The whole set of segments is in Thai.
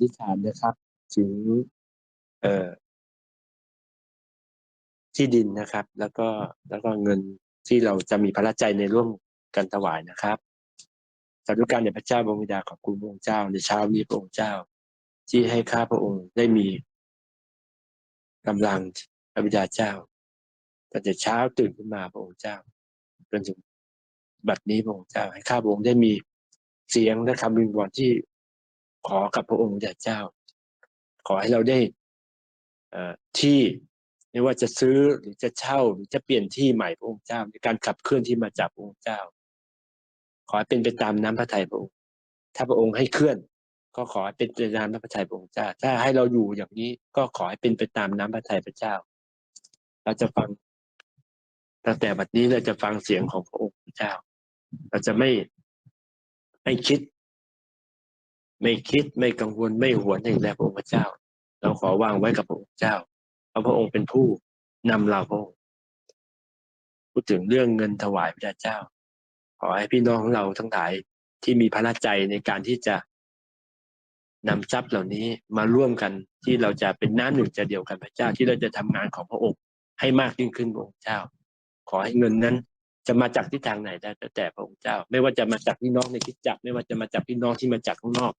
ธิษฐานนะครับ ถึงเอ่อที่ดินนะครับ แล้วก็แล้วก็เงินที่เราจะมีพระใจในร่วมกันถวายนะครับสาธุการแด่พระเจ้าบรมบิดาขอบคุณพระองค์เจ้าในเช้านี้พระองค์เจ้า ที่ให้ข้าพระองค์ได้มีกำลังพระบิดาเจ้าตั้งแต่เช้าตื่นขึ้นมาพระองค์เจ้าจนถึงบัดนี้พระองค์เจ้า ให้ข้าพระองค์ได้มีเสียงและคำวิงวอนที่ ขอกับพระองค์เจ้า ขอให้เราได้ที่ไม่ว่าจะซื้อหรือจะเช่าหรือจะเปลี่ยนที่ใหม่พระองค์เจ้าในการขับเคลื่อนที่มาจากพระองค์เจ้า ขอให้เป็นไปตามน้ำพระทัยพระองค์ ถ้าพระองค์ให้เคลื่อน ก็ขอให้เป็นไปตามน้ำพระทัยพระองค์เจ้า ถ้าให้เราอยู่อย่างนี้ก็ขอให้เป็นไปตามน้ำพระทัยพระเจ้า เราจะฟังตั้งแต่บัดนี้เราจะฟังเสียงของพระองค์เจ้า เราจะไม่ไม่คิด ไม่คิดไม่กังวลไม่หวนในแลพระองค์เจ้า เราขอวางไว้กับพระองค์เจ้าเพราะพระองค์เป็นผู้นำเราพระองค์พูดถึงเรื่องเงินถวายพระเจ้า ขอให้พี่น้องของเราทั้งหลายที่มีพระใจในการที่จะนำทรัพย์เหล่านี้มาร่วมกันที่เราจะเป็นน้ำหนึ่งใจเดียวกันพระเจ้าที่เราจะทำงานของพระองค์ให้มากยิ่งขึ้นพระองค์เจ้า ขอให้เงินนั้นจะมาจากทิศทางไหนได้แต่แต่พระองค์เจ้า ไม่ว่าจะมาจากพี่น้องในคิดจักไม่ว่าจะมาจากพี่น้องที่มาจากข้างนอก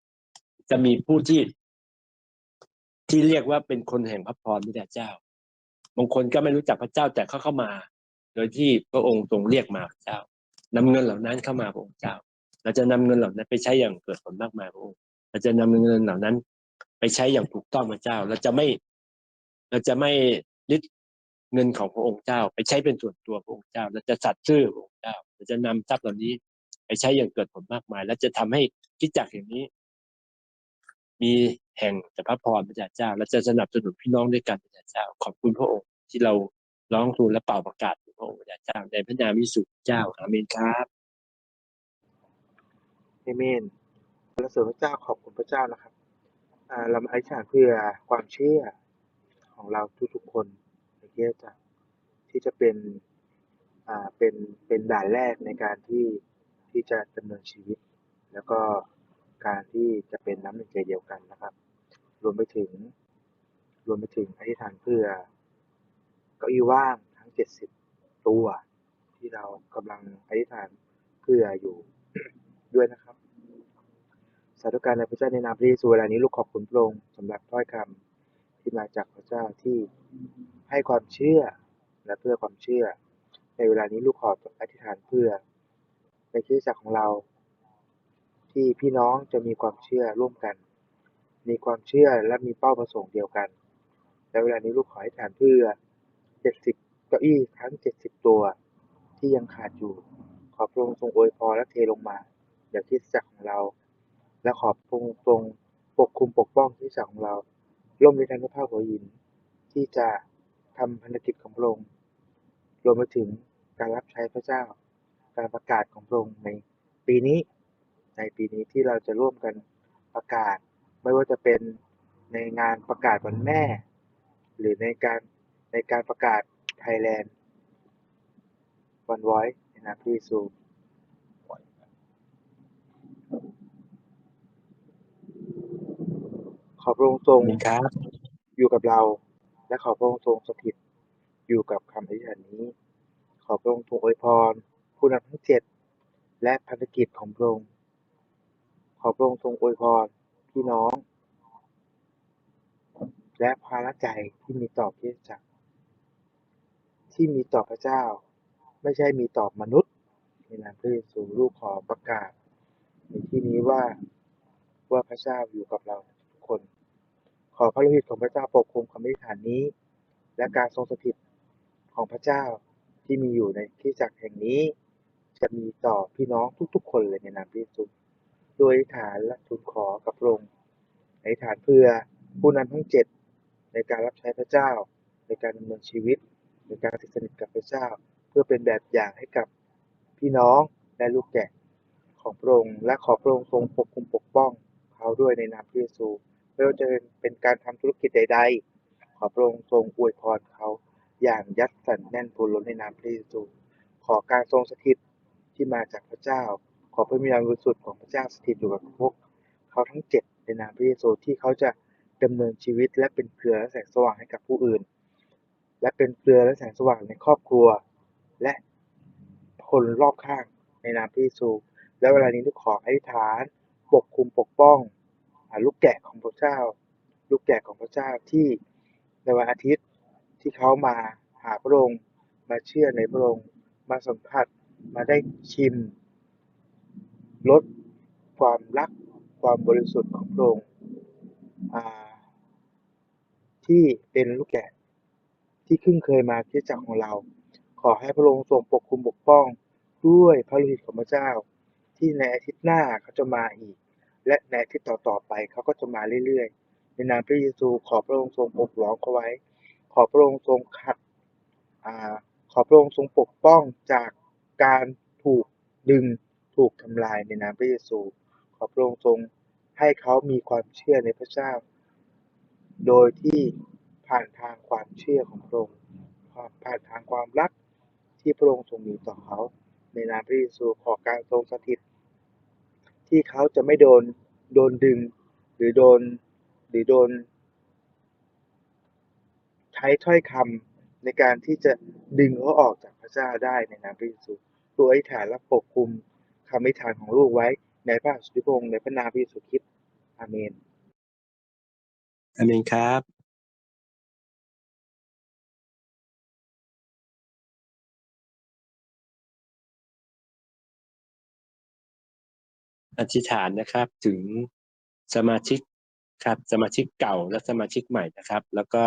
จะมีผู้ที่ ที่เรียกว่าเป็นคนแห่งพระพรพระเจ้าบางคนก็ไม่รู้จักพระเจ้าแต่เขาเข้ามา โดยที่พระองค์ทรงเรียกมาพระเจ้านำเงินเหล่านั้นเข้ามาพระองค์เจ้า เราจะนำเงินเหล่านั้นไปใช้อย่างเกิดผลมากมายพระองค์เราจะนำเงินเหล่านั้น ไปใช้อย่างถูกต้องพระเจ้า เราจะไม่ เราจะไม่ยึดเงินของพระองค์เจ้า ไปใช้เป็นส่วนตัวพระองค์เจ้า เราจะสัตย์ซื่อพระองค์เจ้า เราจะนำทรัพย์เหล่านี้ ไปใช้อย่างเกิดผลมากมาย และจะทำให้คิดจักอย่างนี้ มีแห่งแต่พระพรพระเจ้า และจะสนับสนุนพี่น้องด้วยกันพระเจ้า ขอบคุณพระองค์ที่เราร้องทูลและเป่าประกาศพระองค์พระเจ้าในพระนามวิสุเจ้าอาเมนครับเอเมนพระสุพระเจ้าขอบคุณพระเจ้านะครับเรามาอธิษฐานเพื่อความเชื่อของเราทุกๆคนในเกียรติที่จะเป็นอ่าเป็นเป็นด่านแรกในการที่ที่จะดำเนินชีวิต แล้วก็ การที่จะเป็นน้ำหนึ่งใจเดียวกันนะครับ รวมไปถึง รวมไปถึงอธิษฐานเพื่อเก้าอี้ว่างทั้ง 70 ตัว ที่เรากำลังอธิษฐานเพื่ออยู่ด้วยนะครับสาธุการในพระเจ้าในนามพระเยซูเวลานี้ลูกขอบคุณพระองค์สำหรับถ้อยคำที่มาจากพระเจ้าที่ให้ความเชื่อและเพื่อความเชื่อ ในเวลานี้ลูกขออธิษฐานเพื่อในคริสตจักรของเรา ที่พี่น้องจะมีความเชื่อร่วมกัน มีความเชื่อและมีเป้าประสงค์เดียวกันในเวลานี้ลูกขอให้ฐานเพื่อเจ็ดสิบเก้าอี้ทั้งเจ็ดสิบตัว ที่ยังขาดอยู่ ขอพระองค์ทรงอวยพรและเทลงมาอย่างที่จักของเรา และขอพระองค์ทรงปกคุมปกป้องที่จักของเรา ร่วมในทางพระภาคหัวหิน ที่จะทำพันธกิจของพระองค์รวมไปถึงการรับใช้พระเจ้า การประกาศของพระองค์ในปีนี้ ในปีนี้ที่เราจะร่วมกันประกาศ ไม่ว่าจะเป็นในงานประกาศวันแม่ หรือในการในการประกาศไทยแลนด์วันไว้ในนามพระเยซูขอพระองค์ทรงอยู่กับเรา และขอพระองค์ทรงสถิตอยู่กับคำอธิษฐานนี้ ขอพระองค์ทรงอวยพร ผู้นำทั้งเจ็ดและภารกิจของพระองค์ข อพระองค์ทรงอวยพรพี่น้อง และภาระใจที่มีต่อพิจักที่มีต่อพระเจ้า ไม่ใช่มีต่อมนุษย์ในนามพระเยซูลูกขอประกาศ ในที่นี้ว่าว่าพระเจ้าอยู่กับเราทุกคน ขอพระฤทธิ์ของพระเจ้าปกคลุมคำอธิษฐานนี้ และการทรงสถิตของพระเจ้าที่มีอยู่ในที่จักรแห่งนี้ จะมีต่อพี่น้องทุกๆ คนเลยในนามพระเยซู โดยฐานและทูลขอกับพระองค์ในฐานเพื่อผู้นำทั้งเจ็ดในการรับใช้พระเจ้า ในการดำเนินชีวิต ในการติดสนิทกับพระเจ้า เพื่อเป็นแบบอย่างให้กับพี่น้องและลูกแกะของพระองค์และขอพระองค์ทรงปกคุมปกป้องเขาด้วยในนามพระเยซูไม่ว่าจะเป็นการทำธุรกิจใด ๆ ขอพระองค์ทรงอวยพรเขาอย่างยัดสันแน่นพูนล้นในนามพระเยซูขอการทรงสถิตที่มาจากพระเจ้า อพระวิญญาบริสุทธิ์ของพระเจ้าสถิตอยู่กับพวกเขาทั้งเจ็ดในนามพระเยซูที่เขาจะดำเนินชีวิตและเป็นเกลือและแสงสว่างให้กับผู้อื่น และเป็นเกลือและแสงสว่างในครอบครัว และคนรอบข้างในนามพระเยซู และเวลานี้ลูกขออธิษฐานปกคุมปกป้องอลูกแกะของพระเจ้า ลูกแกะของพระเจ้าที่ในวันอาทิตย์ที่เขามาหาพระองค์มาเชื่อในพระองค์มาสัมผัสมาได้ชิม รสความรักความบริสุทธิ์ของพระองค์ที่เป็นลูกแกะที่คุ้นเคยมาคริสจักรของเรา ขอให้พระองค์ทรงปกคุมปกป้องด้วยพระฤทธิ์ของพระเจ้า ที่ในอาทิตย์หน้าเขาจะมาอีก และในอาทิตย์ต่อๆไปเขาก็จะมาเรื่อยๆ ในนามพระเยซูขอพระองค์ทรงปกล้อมเขาไว้ ขอพระองค์ทรงขัดอขอพระองค์ทรงปกป้องจากการถูกดึง ถูกทำลายในนามพระเยซู ขอพระองค์ทรงให้เขามีความเชื่อในพระเจ้า โดยที่ผ่านทางความเชื่อของพระองค์ผ่านทางความรักที่พระองค์ทรงมีต่อเขา ในนามพระเยซูขอการทรงสถิต ที่เขาจะไม่โดนโดนดึงหรือโดนหรือโดน ใช้ถ้อยคำในการที่จะดึงเขาออกจากพระเจ้าได้ในนามพระเยซูตัวอธิฐานและปกคุม คำอธิษฐานของลูกไว้ ในพระสุริพงศ์ในพระนามพระเยซูคริสต์อาเมนอาเมนครับอธิษฐานนะครับถึงสมาชิกครับสมาชิกเก่าและสมาชิกใหม่นะครับ แล้วก็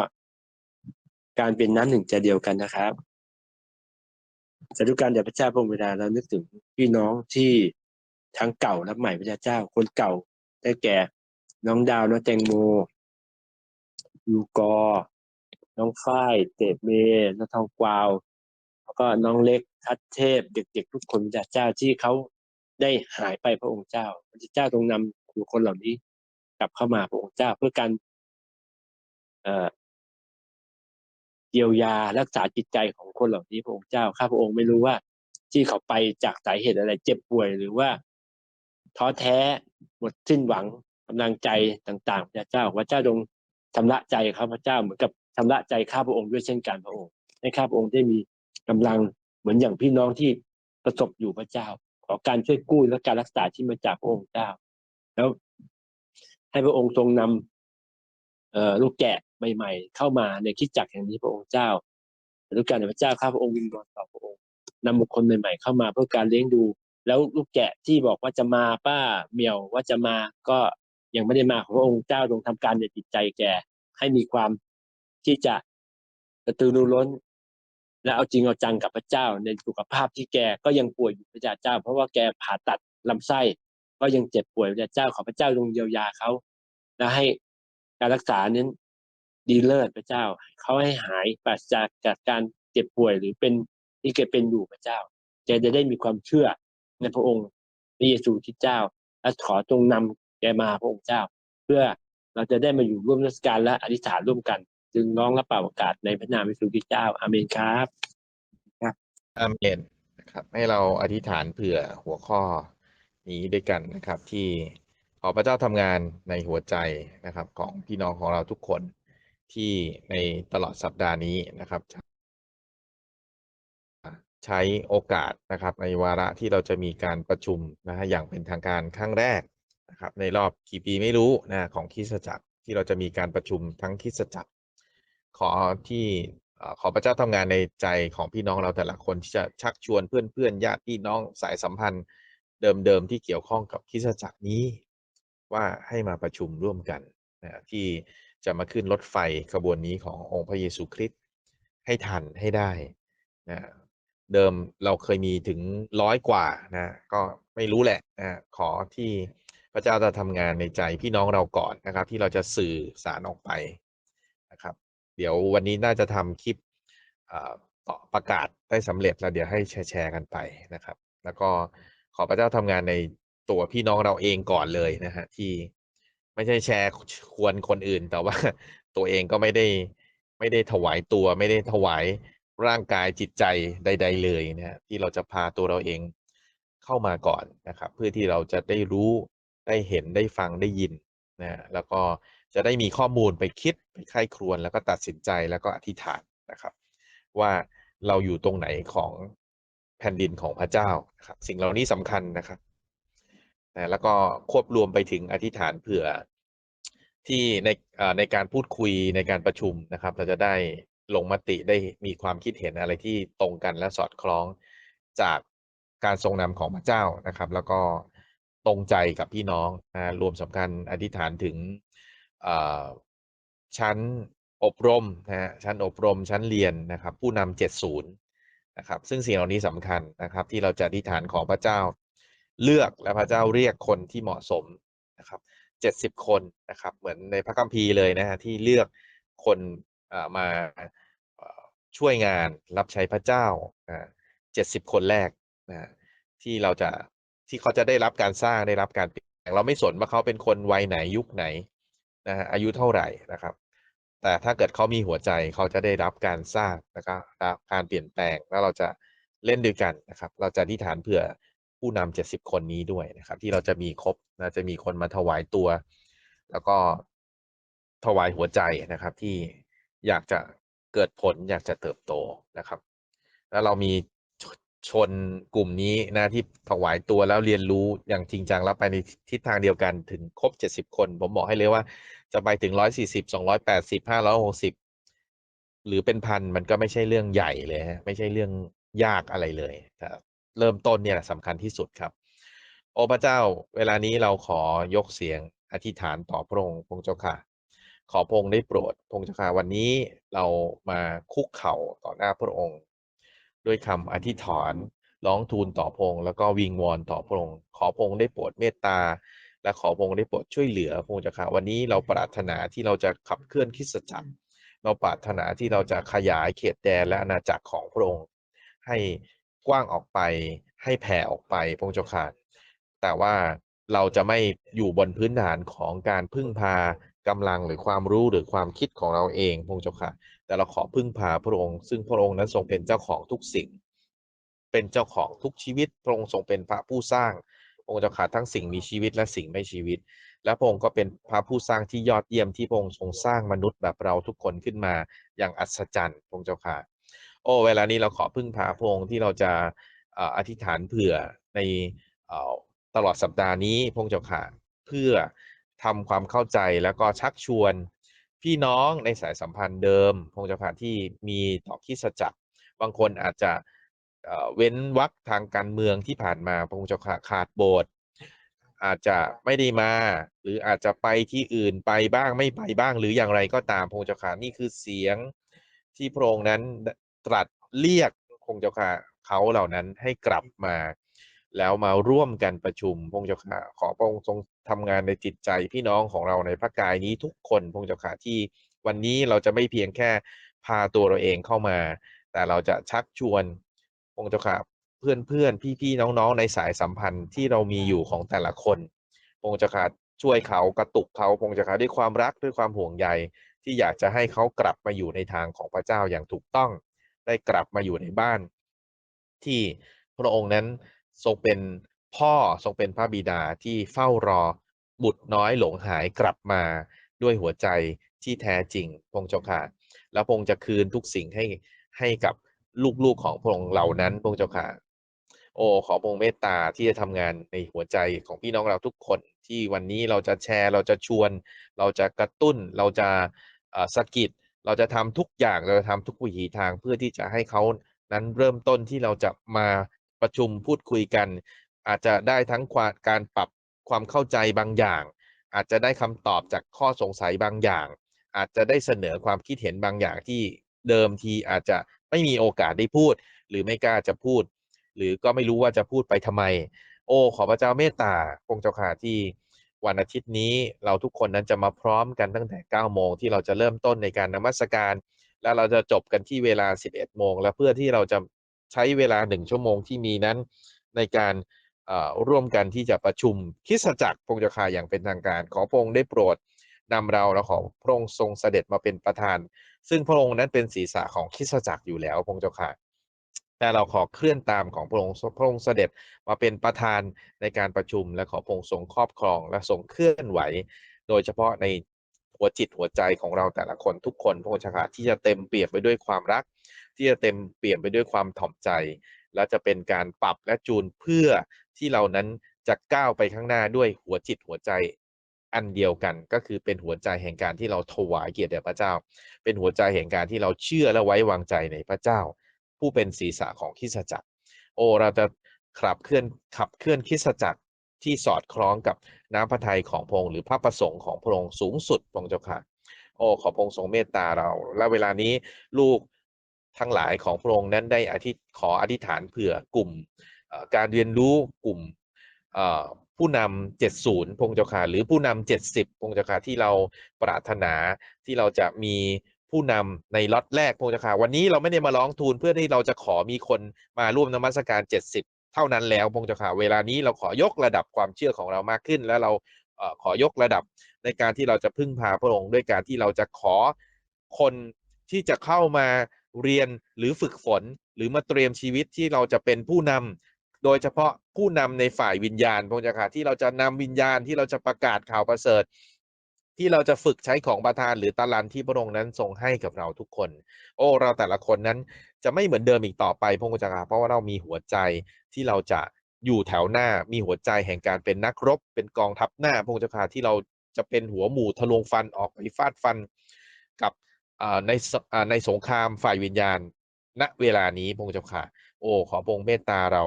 การเป็นน้ำหนึ่งใจเดียวกันนะครับ สาธุการแด่พระเจ้าพระองค์เวลาเรานึกถึงพี่น้องที่ทั้งเก่าและใหม่พระเจ้า คนเก่าได้แก่น้องดาวน้องแตงโมยูกอ น้องฝ้ายเตเมน้องทองกวาว แล้วก็น้องเล็กทัดเทพ เด็กๆทุกคนพระเจ้าที่เขาได้หายไปพระองค์เจ้า พระเจ้าทรงนำบุคคลเหล่านี้กลับเข้ามาพระองค์เจ้าเพื่อการ เยียวยารักษาจิตใจของคนเหล่านี้พระองค์เจ้าข้าพระองค์ไม่รู้ว่า ที่เขาไปจากสาเหตุอะไรเจ็บป่วยหรือว่าท้อแท้หมดสิ้นหวังกำลังใจต่างๆพระเจ้าพระเจ้าทรงชำระใจข้าพระเจ้าเหมือนกับชำระใจข้าพระองค์ด้วยเช่นกันพระองค์ให้ข้าพระองค์ได้มีกำลังเหมือนอย่างพี่น้องที่ประสบอยู่พระเจ้า ขอการช่วยกู้และการรักษาที่มาจากพระองค์เจ้า แล้วให้พระองค์ทรงนำเอ่อ ลูกแกะใหม่ ๆ เข้ามาในคิดจักรแห่งนี้พระองค์เจ้าลูกแกะในพระเจ้าข้าพระองค์วิงวอนต่อพระองค์นำบุคคลใหม่ๆเข้ามาเพื่อการเลี้ยงดู แล้วลูกแกะที่บอกว่าจะมาป้าเมียวว่าจะมาก็ยังไม่ได้มาของพระองค์เจ้าทรงทำการในจิตใจแกให้มีความที่จะกระตือรือร้น และเอาจริงเอาจังกับพระเจ้า ในสุขภาพที่แกก็ยังป่วยอยู่พระเจ้า เพราะว่าแกผ่าตัดลำไส้ ก็ยังเจ็บป่วยพระเจ้าขอพระเจ้าทรงเยียวยาเขาและให้ การรักษาเน้นดีเลิศพระเจ้า เขาให้หายปราศจากจากการเจ็บป่วยหรือเป็นที่แกเป็นอยู่พระเจ้าแกจะได้มีความเชื่อในพระองค์พระเยซูคริสต์เจ้าและขอจงนำแกมาพระองค์เจ้า เพื่อเราจะได้มาอยู่ร่วมรัชการและอธิษฐานร่วมกัน จึงน้องและเป่าประกาศในพระนามพระเยซูคริสต์เจ้าอาเมนครับอาเมนนะครับ ให้เราอธิษฐานเผื่อหัวข้อนี้ด้วยกันนะครับที่ ขอพระเจ้าทำงานในหัวใจนะครับของพี่น้องของเราทุกคนที่ในตลอดสัปดาห์นี้นะครับ ใช้โอกาสนะครับในวาระที่เราจะมีการประชุมนะฮะอย่างเป็นทางการครั้งแรกนะครับในรอบกี่ปีไม่รู้นะของคริสจักรที่เราจะมีการประชุมทั้งคริสจักรขอที่ขอพระเจ้าทำงานในใจของพี่น้องเราแต่ละคนที่จะชักชวนเพื่อนๆญาติพี่น้องสายสัมพันธ์เดิมๆที่เกี่ยวข้องกับคริสจักรนี้ ว่าให้มาประชุมร่วมกันนะที่จะมาขึ้นรถไฟขบวนนี้ขององค์พระเยซูคริสต์ให้ทันให้ได้นะเดิมเราเคยมีถึงร้อยกว่านะก็ไม่รู้แหละนะขอที่พระเจ้าจะทำงานในใจพี่น้องเราก่อนนะครับ ที่เราจะสื่อสารออกไปนะครับ เดี๋ยววันนี้น่าจะทำคลิปต่อประกาศได้สำเร็จแล้วเดี๋ยวให้แชร์กันไปนะครับ แล้วก็ขอพระเจ้าทำงานใน ตัวพี่น้องเราเองก่อนเลยนะฮะ ที่ไม่ใช่แชร์ควรคนอื่น แต่ว่าตัวเองก็ไม่ได้ไม่ได้ถวายตัว ไม่ได้ถวายร่างกายจิตใจใด ๆ เลยนะฮะที่เราจะพาตัวเราเองเข้ามาก่อนนะครับ เพื่อที่เราจะได้รู้ได้เห็นได้ฟังได้ยินนะแล้วก็จะได้มีข้อมูลไปคิดไปใคร่ครวญแล้วก็ตัดสินใจแล้วก็อธิษฐานนะครับ ว่าเราอยู่ตรงไหนของแผ่นดินของพระเจ้านะครับ สิ่งเหล่านี้สำคัญนะครับ นะแล้วก็ควบรวมไปถึงอธิษฐานเผื่อที่ในในการพูดคุยในการประชุมนะครับ เราจะได้ลงมติได้มีความคิดเห็นอะไรที่ตรงกันและสอดคล้องจากการทรงนำของพระเจ้านะครับ แล้วก็ตรงใจกับพี่น้องนะรวมสำคัญอธิษฐานถึงชั้นอบรมนะฮะชั้นอบรมชั้นเรียนนะครับ ผู้นำ70นะครับ ซึ่งสิ่งเหล่านี้สำคัญนะครับ ที่เราจะอธิษฐานของพระเจ้า เลือกและพระเจ้าเรียกคนที่เหมาะสมนะครับเจ็ดสิบคนนะครับเหมือนในพระคัมภีร์เลยนะฮะที่เลือกคนมาช่วยงานรับใช้พระเจ้าเจ็ดสิบคนแรกนะที่เราจะที่เขาจะได้รับการสร้างได้รับการเปลี่ยนแปลงเราไม่สนว่าเขาเป็นคนวัยไหนยุคไหนนะฮะอายุเท่าไหร่นะครับ แต่ถ้าเกิดเขามีหัวใจเขาจะได้รับการสร้างนะครับรับการเปลี่ยนแปลงแล้วเราจะเล่นด้วยกันนะครับ เราจะอธิษฐานเผื่อ ผู้นำเจ็ดสิบคนนี้ด้วยนะครับ ที่เราจะมีครบนะจะมีคนมาถวายตัว แล้วก็ถวายหัวใจนะครับที่อยากจะเกิดผลอยากจะเติบโตนะครับ แล้วเรามีชนกลุ่มนี้นะที่ถวายตัวแล้วเรียนรู้อย่างจริงจังแล้วไปในทิศทางเดียวกันถึงครบเจ็ดสิบคน ผมบอกให้เลยว่าจะไปถึงร้อยสี่สิบสองร้อยแปดสิบห้าร้อยหกสิบหรือเป็นพันมันก็ไม่ใช่เรื่องใหญ่เลยฮะไม่ใช่เรื่องยากอะไรเลยแต่ เริ่มต้นเนี่ยสำคัญที่สุดครับ โอ้พระเจ้า เวลานี้เราขอยกเสียงอธิษฐานต่อพระองค์พระองค์เจ้าค่ะ ขอพระองค์ได้โปรดพระองค์เจ้าค่ะวันนี้เรามาคุกเข่าต่อหน้าพระองค์ ด้วยคำอธิษฐานร้องทูลต่อพระองค์แล้วก็วิงวอนต่อพระองค์ขอพระองค์ได้โปรดเมตตา และขอพระองค์ได้โปรดช่วยเหลือพระองค์เจ้าค่ะวันนี้เราปรารถนาที่เราจะขับเคลื่อนคิสจักรเราปรารถนาที่เราจะขยายเขตแดนและอาณาจักรของพระองค์ ให้ กว้างออกไป ให้แผ่ออกไปพงค์เจ้าค่ะแต่ว่าเราจะไม่อยู่บนพื้นฐานของการพึ่งพากำลังหรือความรู้หรือความคิดของเราเองพงค์เจ้าค่ะ แต่เราขอพึ่งพาพระองค์ ซึ่งพระองค์นั้นทรงเป็นเจ้าของทุกสิ่ง เป็นเจ้าของทุกชีวิต พระองค์ทรงเป็นพระผู้สร้างพระองค์เจ้าค่ะทั้งสิ่งมีชีวิตและสิ่งไม่ชีวิต และพระองค์ก็เป็นพระผู้สร้างที่ยอดเยี่ยมที่พระองค์ทรงสร้างมนุษย์แบบเราทุกคนขึ้นมาอย่างอัศจรรย์พระองค์เจ้าค่ะ โอ้เวลานี้เราขอพึ่งพาพระองค์ที่เราจะอธิษฐานเผื่อในตลอดสัปดาห์นี้พงเจ้าค่ะเพื่อทำความเข้าใจแล้วก็ชักชวน พี่น้องในสายสัมพันธ์เดิม พงเจ้าค่ะที่มีต่อคริสจักรบางคนอาจจะเว้นวรรคทางการเมืองที่ผ่านมาพงเจ้าค่ะขาดโบสถ์อาจจะไม่ได้มา หรืออาจจะไปที่อื่นไปบ้างไม่ไปบ้างหรืออย่างไรก็ตามพงเจ้าค่ะนี่คือเสียงที่พระองค์นั้น ตรัสเรียกพงค์เจ้าค่ะเขาเหล่านั้นให้กลับมา แล้วมาร่วมกันประชุมพงค์เจ้าค่ะขอพระองค์ทรงทำงานในจิตใจพี่น้องของเราในพระกายนี้ทุกคนพงค์เจ้าค่ะที่วันนี้เราจะไม่เพียงแค่พาตัวเราเองเข้ามา แต่เราจะชักชวนพงค์เจ้าค่ะเพื่อนเพื่อนพี่พี่ๆน้องๆ ในสายสัมพันธ์ที่เรามีอยู่ของแต่ละคนพงค์เจ้าค่ะช่วยเขากระตุกเขาพงค์เจ้าค่ะด้วยความรักด้วยความห่วงใยที่อยากจะให้เขากลับมาอยู่ในทางของพระเจ้าอย่างถูกต้อง ได้กลับมาอยู่ในบ้าน ที่พระองค์นั้นทรงเป็นพ่อทรงเป็นพระบิดาที่เฝ้ารอบุตรน้อยหลงหายกลับมาด้วยหัวใจที่แท้จริงพงค์เจ้าค่ะแล้วพงค์จะคืนทุกสิ่งให้ให้กับลูกๆของพระองค์เหล่านั้นพงค์เจ้าค่ะโอ้ขอพงค์เมตตาที่จะทำงานในหัวใจของพี่น้องเราทุกคนที่วันนี้เราจะแชร์เราจะชวน เราจะกระตุ้นเราจะสะกิด เราจะทำทุกอย่างเราจะทำทุกวิถีทางเพื่อที่จะให้เขานั้นเริ่มต้นที่เราจะมาประชุมพูดคุยกัน อาจจะได้ทั้งาการปรับความเข้าใจบางอย่าง อาจจะได้คำตอบจากข้อสงสัยบางอย่าง อาจจะได้เสนอความคิดเห็นบางอย่างที่เดิมทีอาจจะไม่มีโอกาสได้พูด หรือไม่กล้าจะพูด หรือก็ไม่รู้ว่าจะพูดไปทำไม โอ้ขอพระเจ้าเมตตาองค์เจ้าค่ะที่ วันอาทิตย์นี้เราทุกคนนั้นจะมาพร้อมกันตั้งแต่ 9 โมงที่เราจะเริ่มต้นในการนมัสการ แล้วเราจะจบกันที่เวลา 11 โมง แล้วเพื่อที่เราจะใช้เวลา 1 ชั่วโมงที่มีนั้น ในการร่วมกันที่จะประชุมคิสจักรพงค์เจ้าค่ะอย่างเป็นทางการ ขอพระองค์ได้โปรดนำเราและขอพระองค์ทรงเสด็จมาเป็นประธาน ซึ่งพระองค์นั้นเป็นศีรษะของคิสจักรอยู่แล้วพงค์เจ้าค่ะ แต่เราขอเคลื่อนตามของพระองค์พระองค์เสด็จมาเป็นประธานในการประชุมและขอพระองค์ทรงครอบครองและทรงเคลื่อนไหว โดยเฉพาะในหัวจิตหัวใจของเราแต่ละคนทุกคนพระองค์เจ้าที่จะเต็มเปี่ยมไปด้วยความรัก ที่จะเต็มเปี่ยมไปด้วยความถ่อมใจ และจะเป็นการปรับและจูนเพื่อที่เรานั้นจะก้าวไปข้างหน้าด้วยหัวจิตหัวใจอันเดียวกันก็คือเป็นหัวใจแห่งการที่เราถวายเกียรติแด่พระเจ้า เป็นหัวใจแห่งการที่เราเชื่อและไว้วางใจในพระเจ้า ผู้เป็นศีรษะของคิสจักร โอเราจะขับเคลื่อนขับเคลื่อนคิสจักรที่สอดคล้องกับน้ำพระทัยของพระองค์หรือพระประสงค์ของพระองค์สูงสุดพระองค์เจ้าค่ะ โอ้ขอพระองค์ทรงเมตตาเรา และเวลานี้ลูกทั้งหลายของพระองค์นั้นได้อธิขออธิษฐานเผื่อกลุ่มการเรียนรู้กลุ่มผู้นำ70พระองค์เจ้าค่ะหรือผู้นำ70พระองค์เจ้าค่ะที่เราปรารถนาที่เราจะมี ผู้นำในล็อตแรกพงค์จาค่ะวันนี้เราไม่ได้มาร้องทูลเพื่อที่เราจะขอมีคนมาร่วมนมัสการ 70 เท่านั้นแล้วพงค์จาค่ะเวลานี้เราขอยกระดับความเชื่อของเรามากขึ้น และเราเอขอยกระดับในการที่เราจะพึ่งพาพระองค์ด้วยการที่เราจะขอคนที่จะเข้ามาเรียนหรือฝึกฝน หรือมาเตรียมชีวิตที่เราจะเป็นผู้นำโดยเฉพาะผู้นำในฝ่ายวิญญาณพงค์จาค่ะที่เราจะนำวิญญาณที่เราจะประกาศข่าวประเสริฐ ที่เราจะฝึกใช้ของประทานหรือตาลันที่พระองค์นั้นทรงให้กับเราทุกคน โอ้ เราแต่ละคนนั้นจะไม่เหมือนเดิมอีกต่อไปพระองค์เจ้าค่ะเพราะว่าเรามีหัวใจที่เราจะอยู่แถวหน้ามีหัวใจแห่งการเป็นนักรบ เป็นกองทัพหน้าพระองค์เจ้าค่ะที่เราจะเป็นหัวหมู่ทะลวงฟันออกไปฟาดฟันกับในในสงครามฝ่ายวิญญาณ ณเวลานี้พระองค์เจ้าค่ะโอ้ขอพระองค์เมตตาเรา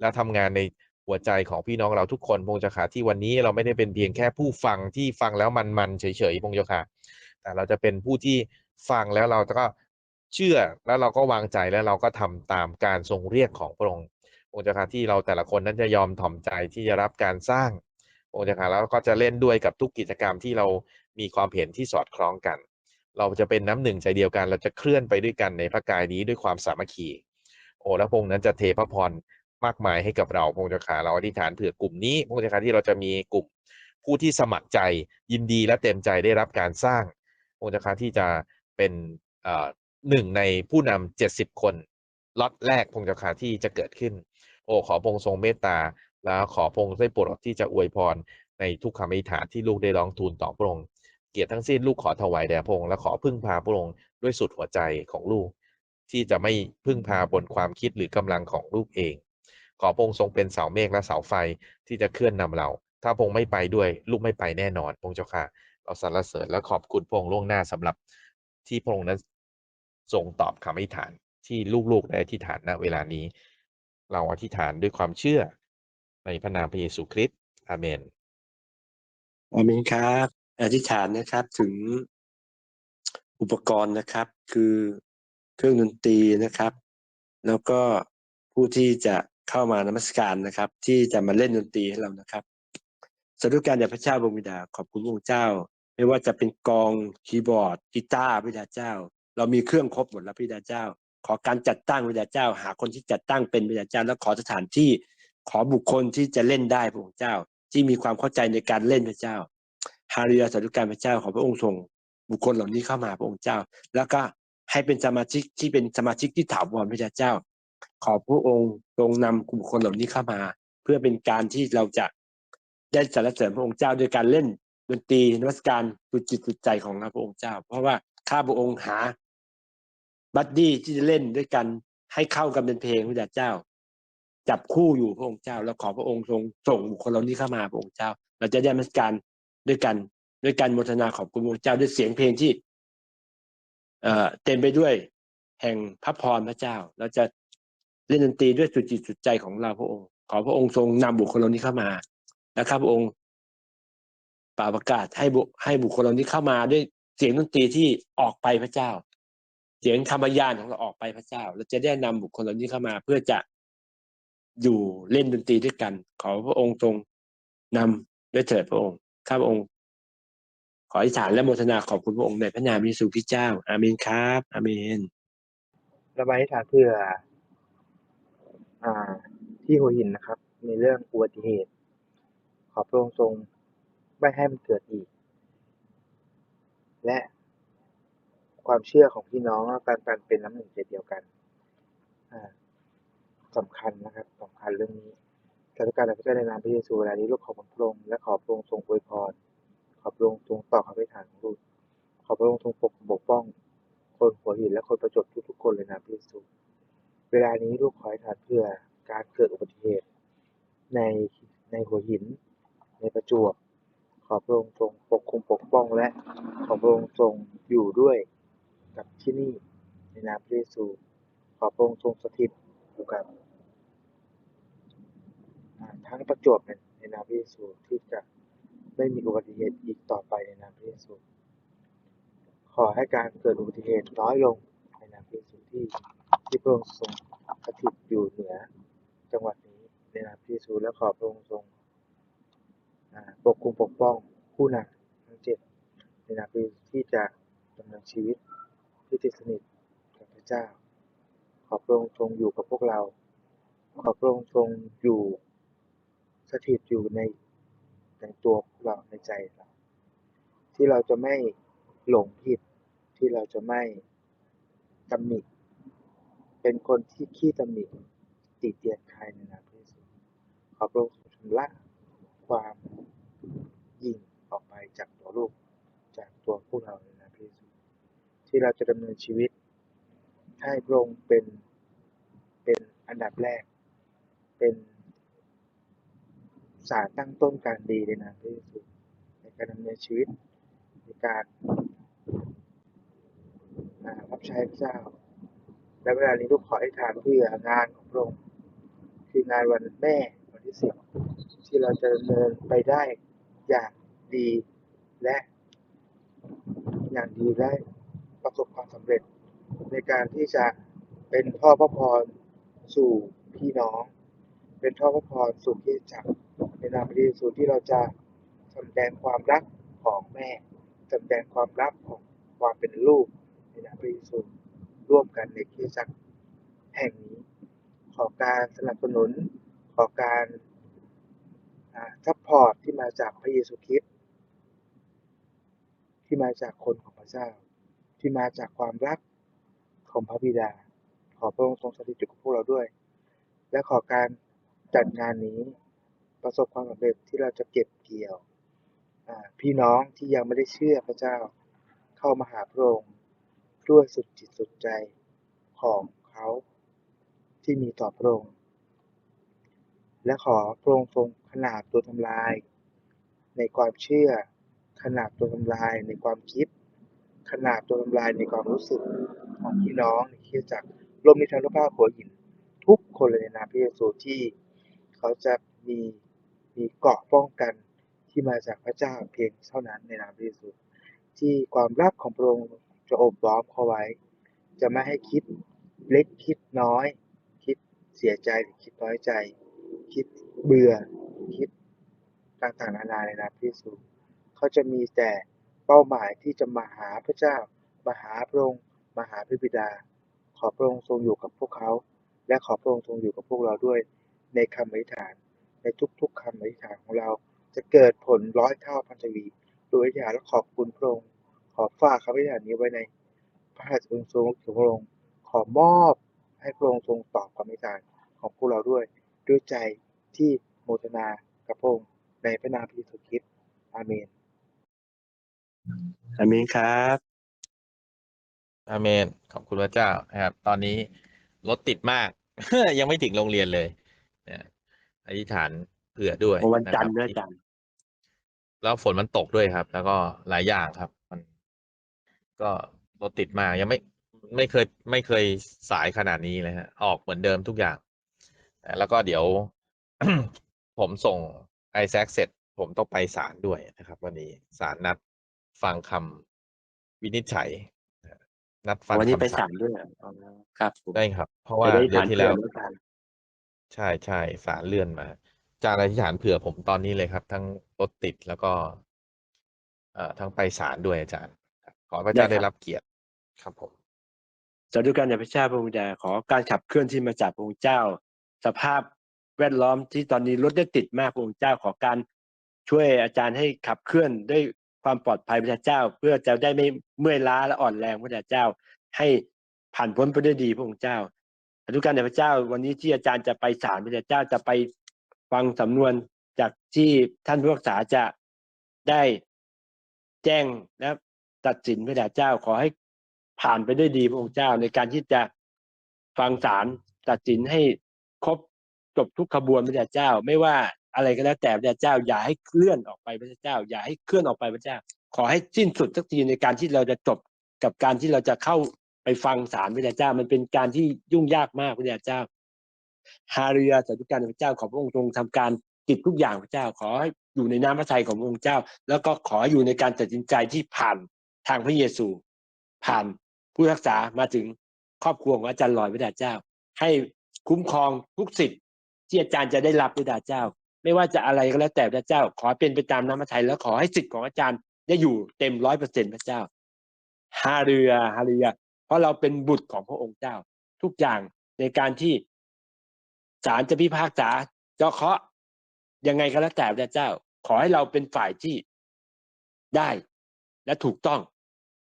และทำงานใน หัวใจของพี่น้องเราทุกคนพงค์เจ้าค่ะที่วันนี้เราไม่ได้เป็นเพียงแค่ผู้ฟังที่ฟังแล้วมันๆเฉยๆพงค์เจ้าค่ะ แต่เราจะเป็นผู้ที่ฟังแล้วเราก็เชื่อแล้วเราก็วางใจแล้วเราก็ทำตามการทรงเรียกของพระองค์พระองค์เจ้าค่ะที่เราแต่ละคนนั้นจะยอมถ่อมใจที่จะรับการสร้างพระองค์เจ้าค่ะแล้วก็จะเล่นด้วยกับทุกกิจกรรมที่เรามีความเห็นที่สอดคล้องกัน เราจะเป็นน้ำหนึ่งใจเดียวกัน เราจะเคลื่อนไปด้วยกันในพระกายนี้ด้วยความสามัคคีโอ้แล้วพระองค์นั้นจะเทพระพร มากมายให้กับเราพงค์เจ้าค่ะเราอธิษฐานเผื่อกลุ่มนี้พงค์เจ้าค่ะที่เราจะมีกลุ่มผู้ที่สมัครใจยินดีและเต็มใจได้รับการสร้างพงค์เจ้าค่ะที่จะเป็นหนึ่งในผู้นำเจ็ดสิบคนล็อตแรกพงค์เจ้าค่ะที่จะเกิดขึ้น โอ้ขอพงค์ทรงเมตตา แล้วขอพงค์ได้โปรดที่จะอวยพรในทุกคำอธิษฐานที่ลูกได้ร้องทูลต่อพระองค์เกียรติทั้งสิ้นลูกขอถวายแด่พระองค์และขอพึ่งพาพระองค์ด้วยสุดหัวใจของลูก ที่จะไม่พึ่งพาบนความคิดหรือกำลังของลูกเอง ขอพระองค์ทรงเป็นเสาเมฆและเสาไฟที่จะเคลื่อนนำเรา ถ้าพระองค์ไม่ไปด้วยลูกไม่ไปแน่นอนพระองค์เจ้าค่ะ เราสรรเสริญและขอบคุณพระองค์ล่วงหน้าสำหรับที่พระองค์นั้นทรงตอบคำอธิษฐานที่ลูกๆได้อธิษฐานณเวลานี้ เราอธิษฐานด้วยความเชื่อในพระนามพระเยซูคริสต์อาเมนอาเมนครับ อธิษฐานนะครับถึงอุปกรณ์นะครับ คือเครื่องดนตรีนะครับ แล้วก็ผู้ที่จะ เข้ามานมัสการนะครับ ที่จะมาเล่นดนตรีให้เรานะครับสาธุการแด่พระเจ้าบงบิดาขอบคุณพระองค์เจ้า ไม่ว่าจะเป็นกองคีย์บอร์ดกีตาร์พระบิดาเจ้า เรามีเครื่องครบหมดแล้วพระบิดาเจ้า ขอการจัดตั้งพระบิดาเจ้า หาคนที่จัดตั้งเป็นพระบิดาเจ้า แล้วขอสถานที่ขอบุคคลที่จะเล่นได้พระองค์เจ้า ที่มีความเข้าใจในการเล่นพระเจ้าฮาเรียสาธุการพระเจ้าขอพระองค์ทรงบุคคลเหล่านี้เข้ามาพระองค์เจ้า แล้วก็ให้เป็นสมาชิกที่เป็นสมาชิกที่ถาวรพระเจ้า ขอพระองค์ทรงนำกลุ่มคนเหล่านี้เข้ามา เพื่อเป็นการที่เราจะได้สรรเสริญพระองค์เจ้าด้วยการเล่นดนตรีนมัสการสุดจิตสุดใจของพระองค์เจ้า เพราะว่าข้าพระองค์หา บัดดี้ที่จะเล่นด้วยกันให้เข้ากันเป็นเพลงพระเจ้า จับคู่อยู่พระองค์เจ้า แล้วขอพระองค์ทรงส่งบุคคลเหล่านี้เข้ามาพระองค์เจ้า เราจะได้นมัสการด้วยกัน ด้วยการมทนาขอบคุณพระองค์เจ้าด้วยเสียงเพลงที่ เอ่อเต็มไปด้วย แห่งพระพรพระเจ้า เราจะ เล่นดนตรีด้วยสุดจิตสุดใจของเราพระองค์ ขอพระองค์ทรงนำบุคคลเหล่านี้เข้ามานะครับพระองค์ป่าประกาศให้บุให้บุคคลเหล่านี้เข้ามาด้วยเสียงดนตรีที่ออกไปพระเจ้า เสียงธรรมยานของเราออกไปพระเจ้าเราจะได้นำบุคคลเหล่านี้เข้ามา เพื่อจะอยู่เล่นดนตรีด้วยกัน ขอพระองค์ทรงนำด้วยเถิดพระองค์ข้าพระองค์ ขออธิษฐานและโมทนาขอบคุณพระองค์ในพระนามพระเยซูคริสต์เจ้า อาเมนครับ อาเมนรามาอธิษฐานเพื่อ ที่หัวหินนะครับ ในเรื่องอุบัติเหตุ ขอพระองค์ทรงไม่ให้มันเกิดอีก และความเชื่อของพี่น้องและการการเป็นน้ำหนึ่งใจเดียวกันสำคัญนะครับสำคัญเรื่องนี้การทุกการในพระเจ้าในนามพระเยซูเวลานี้ลูกขอพระองค์และขอพระองค์ทรงอวยพรขอพระองค์ทรงตอบคำอธิษฐานของลูกขอพระองค์ทรงปกปกป้อง คนหัวหินและคนประจบทุกๆคนเลยนะพระเยซู เวลานี้ลูกขอให้ทานเพื่อการเกิดอุบัติเหตุ ในในหัวหิน ในประจวบ ขอพระองค์ทรงปกคุมปกป้องและขอพระองค์ทรงอยู่ด้วยกับที่นี่ในนามพระเยซูขอพระองค์ทรงสถิตอยู่กับทั้งประจวบในในนามพระเยซูที่จะไม่มีอุบัติเหตุอีกต่อไปในนามพระเยซูขอให้การเกิดอุบัติเหตุน้อยลงในนามพระเยซูที่ ที่พระองค์ทรงสถิตอยู่เหนือจังหวัดนี้ในนามพระเยซูและขอพระองค์ทรงปกคุมปกป้องผู้นำทั้งเจ็ดในนามพระเยซูที่จะดำเนินชีวิตที่ติดสนิทกับพระเจ้า ขอพระองค์ทรงอยู่กับพวกเรา ขอพระองค์ทรงอยู่สถิตอยู่ในในตัวพวกเราในใจเราที่เราจะไม่หลงผิดที่เราจะไม่ตำหนิ เป็นคนที่ขี้ตำหนิติเตียนใครในนามพระเยซูขอพระองค์ชำระความยิ่งออกไปจากตัวลูกจากตัวพวกเราในนามพระเยซูที่เราจะดำเนินชีวิต ให้พระองค์เป็นเป็นอันดับแรก เป็นสารตั้งต้นการดีในนามพระเยซูในการดำเนินชีวิตในการรับใช้พระเจ้า และเวลานี้ลูกขอให้ทานเพื่องานของพระองค์คืองานวันแม่วันที่สิบที่เราจะดำเนินไปได้อย่างดีและ อย่างดีและประสบความสำเร็จ ในการที่จะเป็นพ่อพระพรสู่พี่น้อง เป็นพ่อพระพรสู่คริสตจักรในนามพระเยซูที่เราจะแสดงความรักของแม่แสดงความรักของความเป็นลูกในนามพระเยซู ร่วมกันในคริสตจักรแห่งนี้ ขอการสนับสนุน ขอการซัพพอร์ตที่มาจากพระเยซูคริสต์ที่มาจากคนของพระเจ้า ที่มาจากความรักของพระบิดา ขอพระองค์ทรงสถิตอยู่กับพวกเราด้วย และขอการจัดงานนี้ประสบความสำเร็จที่เราจะเก็บเกี่ยวพี่น้องที่ยังไม่ได้เชื่อพระเจ้าเข้ามาหาพระองค์ ด้วยสุดจิตสุดใจของเขาที่มีต่อพระองค์ และขอพระองค์ทรงขนาบตัวทำลาย ในความเชื่อ ขนาบตัวทำลายในความคิด ขนาบตัวทำลายในความรู้สึกของพี่น้องในคริสจักรรวมในทางรูปภาพหัวหิน ทุกคนเลยในนามพระเยซูที่เขาจะมีมีเกราะป้องกันที่มาจากพระเจ้าเพียงเท่านั้นในนามพระเยซูที่ความรักของพระองค์ จะอบล้อมเขาไว้ จะไม่ให้คิดเล็กคิดน้อย คิดเสียใจหรือคิดน้อยใจ คิดเบื่อคิดต่างๆนานาในนามพระเยซูเขาจะมีแต่เป้าหมายที่จะมาหาพระเจ้ามาหาพระองค์มาหาพระบิดา ขอพระองค์ทรงอยู่กับพวกเขา และขอพระองค์ทรงอยู่กับพวกเราด้วยในคำอธิษฐาน ในทุกๆคำอธิษฐานของเราจะเกิดผลร้อยเท่าพันทวีโดยอธิษฐานและขอบคุณพระองค์ อฝากคำอธิษฐานนี้ไว้ในพระหัตถ์องค์ทรงของพระองค์ขอมอบให้พระองค์ทรงตอบคำอธิษฐานของพวกเราด้วย ด้วยใจที่โมทนากับพระองค์ในพระนามพระเยซูคริสต์อาเมนอาเมนครับอาเมนขอบคุณพระเจ้านะครับ ตอนนี้รถติดมาก ยังไม่ถึงโรงเรียนเลยนะอธิษฐานเผื่อด้วยวันจันทร์ะด้วยคบอาจันทร์แล้วฝนมันตกด้วยครับ แล้วก็หลายอย่างครับมัน ก็รถติดมากยังไม่ไม่เคยไม่เคยสายขนาดนี้เลยฮะ ออกเหมือนเดิมทุกอย่างอะแล้วก็เดี๋ยว ผมส่งไอแซคเสร็จ ผมต้องไปศาลด้วยนะครับ วันนี้ศาลนัดฟังคำวินิจฉัยนะนัดฟังวันนี้ไปคำสั่งด้วยเหรออ๋อครับผมได้ครับ เพราะว่าจะได้เดือทานนที่เผื่แล้อวแล้วกันใช่ใช่ศาลเลื่อนมา จารย์อธิษฐานเผื่อผมตอนนี้เลยครับ ทั้งรถติดแล้วก็เอ่อทั้งไปศาลด้วยอาจารย์ครับ ขอพระเจ้าได้ได้ครับ รับเกียรติครับผม สาธุการในพระเจ้าพระองค์ใดขอการขับเคลื่อนที่มาจากพระองค์เจ้า สภาพแวดล้อมที่ตอนนี้รถได้ติดมากพระองค์เจ้าขอการช่วยอาจารย์ให้ขับเคลื่อนด้วยความปลอดภัยพระเจ้า เพื่อจะได้ไม่เมื่อยล้าและอ่อนแรงพระเจ้า ให้ผ่านพ้นไปด้วยดีพระองค์เจ้าาธุการในพระเจ้าวันนี้ที่อาจารย์จะไปศาลพระเจ้าจะไปฟังสำนวนจากที่ท่านผู้พิพากษาจะได้แจ้งและ ตัดสินพระเจ้าขอให้ผ่านไปด้วยดีพระองค์เจ้าในการที่จะฟังศาลตัดสินให้ครบจบทุกขบวนพระเจ้า ไม่ว่าอะไรก็แล้วแต่พระเจ้า อย่าให้เคลื่อนออกไปพระเจ้า อย่าให้เคลื่อนออกไปพระเจ้า ขอให้สิ้นสุดสักทีในการที่เราจะจบกับการที่เราจะเข้าไปฟังศาลพระเจ้า มันเป็นการที่ยุ่งยากมากพระเจ้าฮาเรียสาธุการพระเจ้าขอพระองค์ทรงทำการกิจทุกอย่างพระเจ้า ขอให้อยู่ในน้ำพระทัยของพระองค์เจ้า แล้วก็ขออยู่ในการตัดสินใจที่ผ่าน ทางพระเยซู ผ่านผู้รักษามาถึงครอบครัวของอาจารย์ลอยพระเจ้า ให้คุ้มครองทุกสิทธิ์ที่อาจารย์จะได้รับพระเจ้า ไม่ว่าจะอะไรก็แล้วแต่พระเจ้า ขอเป็นไปตามน้ำพระทัยแล้วขอให้สิทธิ์ของอาจารย์ได้อยู่เต็มร้อยเปอร์เซ็นต์พระเจ้าฮาเรียฮาเรียเพราะเราเป็นบุตรของพระองค์เจ้า ทุกอย่างในการที่ศาลจะพิพากษาเจาะเคาะยังไงก็แล้วแต่พระเจ้า ขอให้เราเป็นฝ่ายที่ได้และถูกต้อง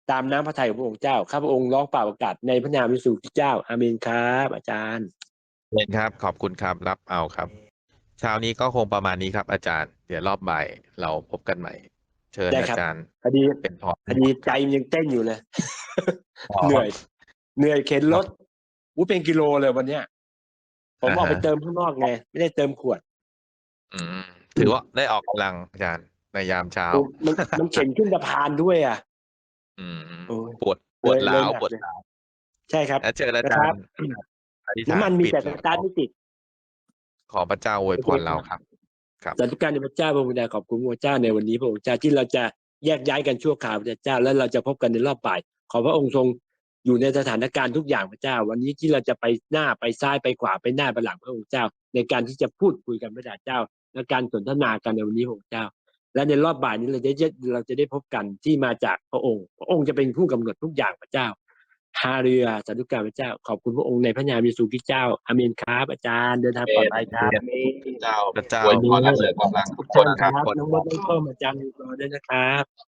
ตามน้ำพระทัยของพระองค์เจ้า ข้าพระองค์ร้องเปล่าประกาศในพระนามพระสุคริสต์เจ้า อาเมนครับ อาจารย์เห็นครับ ขอบคุณครับ รับเอาครับ เช้านี้ก็คงประมาณนี้ครับ อาจารย์ เดี๋ยวรอบบ่ายเราพบกันใหม่ เชิญได้อาครับจารย์คดีเป็นพอคดีใจมันยังเต้นอยู่เลยอ๋อเหนื่อย เหนื่อยเข็นรถอู้เป็นกิโลเลยวันเนี้ย ผมออกไปอ่าฮะเติมข้างนอกไง ไม่ได้เติมขวด อืมถือว่าได้ออกกำลังอาจารย์ในยามเช้าโอ้มันมันเข็นขึ้นสะพานด้วยอะ อืมโอ้ยปวดปวดเลยร้าวเลยหนักปวดเลยร้าวใช่ครับ แล้วเจออานะจาครรับย์อธิษฐาน้ำมันมีปิดแต่สแล้วตาร์ทไม่ติด ขอพระเจ้าอวยพรเราครับ ครับสาธุการในพระเจ้าพระบิดาขอบคุณพระเจ้าในวันนี้พระองค์เจ้าที่เราจะแยกย้ายกันชั่วคราวพระเจ้าแล้วเราจะพบกันในรอบบ่าย ขอพระองค์ทรงอยู่ในสถานการณ์ทุกอย่างพระเจ้า วันนี้ที่เราจะไปหน้าไปซ้ายไปขวาไปหน้าไปหลังพระองค์เจ้า ในการที่จะพูดคุยกันพระเจ้า และการสนทนากันในวันนี้พระองค์เจ้า และในรอบบ่ายนี้เราจะเราจะได้พบกันที่มาจากพระองค์ พระองค์จะเป็นผู้กำหนดทุกอย่างพระเจ้าฮาเรือสาธุการพระเจ้า ขอบคุณพระองค์ในพระนามเยซูคริสต์เจ้าอาเมนครับอาจารย์เดินทางปลอดภัยครับพระเจ้าพระเจ้าอวยพรขอและเสเสริริมมกำกำลัลังงทุทุกกคคนนคครัรับบน้องมดน้องต้มอาจารย์รอด้วยนะครับ